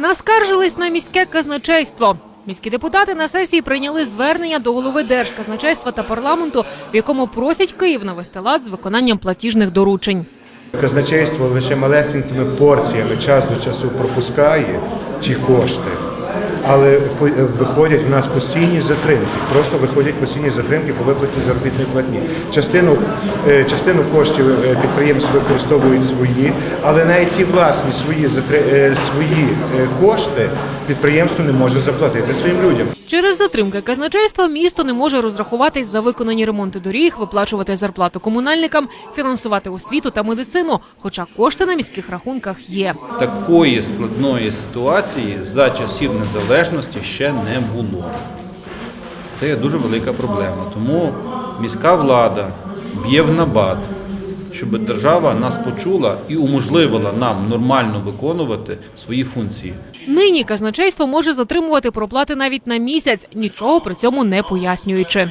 Наскаржились на міське казначейство. Міські депутати на сесії прийняли звернення до голови Держказначейства та парламенту, в якому просять Київ навести лад з виконанням платіжних доручень. Казначейство лише малесенькими порціями час до часу пропускає ті кошти, але виходять в нас постійні затримки. Просто виходять постійні затримки по виплаті заробітної платні. Частину, е, частину коштів підприємств використовують свої, але навіть ті власні свої, е, свої е, кошти підприємство не може заплатити своїм людям. Через затримки казначейства місто не може розрахуватись за виконані ремонти доріг, виплачувати зарплату комунальникам, фінансувати освіту та медицину. Хоча кошти на міських рахунках є. Такої складної ситуації за часів незалежності ще не було. Це є дуже велика проблема. Тому міська влада б'є в набат, щоб держава нас почула і уможливила нам нормально виконувати свої функції. Нині казначейство може затримувати проплати навіть на місяць, нічого при цьому не пояснюючи.